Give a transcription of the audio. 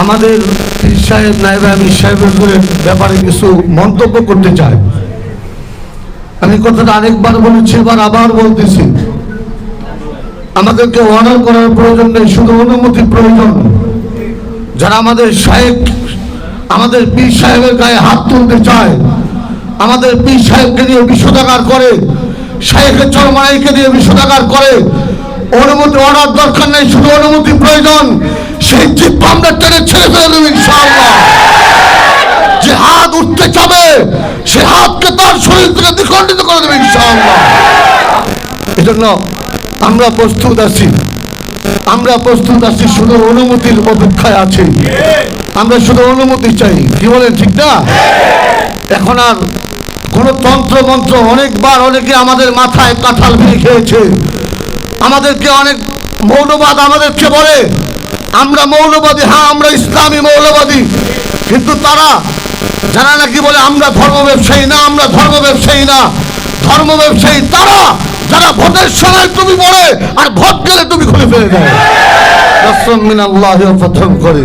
আমাদের পীর সাহেব নাইবা আমির সাহেবের ব্যাপারে কিছু মন্তব্য করতে চাই। আমি কথাটা আরেকবার বলেছি, এবার আবার বলতেছি। আমাদেরকে অর্ডার করার প্রয়োজন নেই, শুধু অনুমতি প্রয়োজন। যারা আমাদের সাহেব, আমাদের পীর সাহেবের গায়ে হাত তুলতে চায়, আমাদের পীর সাহেবকে দিয়ে বিষোদাগার করে শাহেখের চরমাইকে দিয়ে বিষোদাগার করে, অনুমতি অর্ডার দরকার নেই, শুধু অনুমতি প্রয়োজন। সেই চিত্র আমরা টেনে ছেড়ে ফেলে দেবো ইনশাআল্লাহ। যে হাত উঠতে চাবে সে হাতকে তার শরীর থেকে দ্বিখণ্ডিত করে দেবে ইনশাআল্লাহ। এজন্য আমরা প্রস্তুত আছি। আমরা প্রস্তুত আছি, শুধু অনুমতির অপেক্ষায় আছি। আমরা শুধু অনুমতি চাই। কি বলেন, ঠিক না? এখন আর কোন তন্ত্র মন্ত্র অনেকবার অনেকে আমাদের মাথায় কাঁঠাল ভেঙে খেয়েছে। আমাদেরকে অনেক মৌলবাদ আমাদেরকে বলে আমরা মৌলবাদী হ্যাঁ আমরা ইসলামী মৌলবাদী। কিন্তু তারা যারা নাকি বলে আমরা ধর্ম ব্যবসায়ী না, আমরা ধর্ম ব্যবসায়ী না, ধর্ম ব্যবসায়ী তারা, যারা ভোটের সময় তুমি পড়ে আর ভোট গেলে তুমি খুলে ফেলে দেয় করে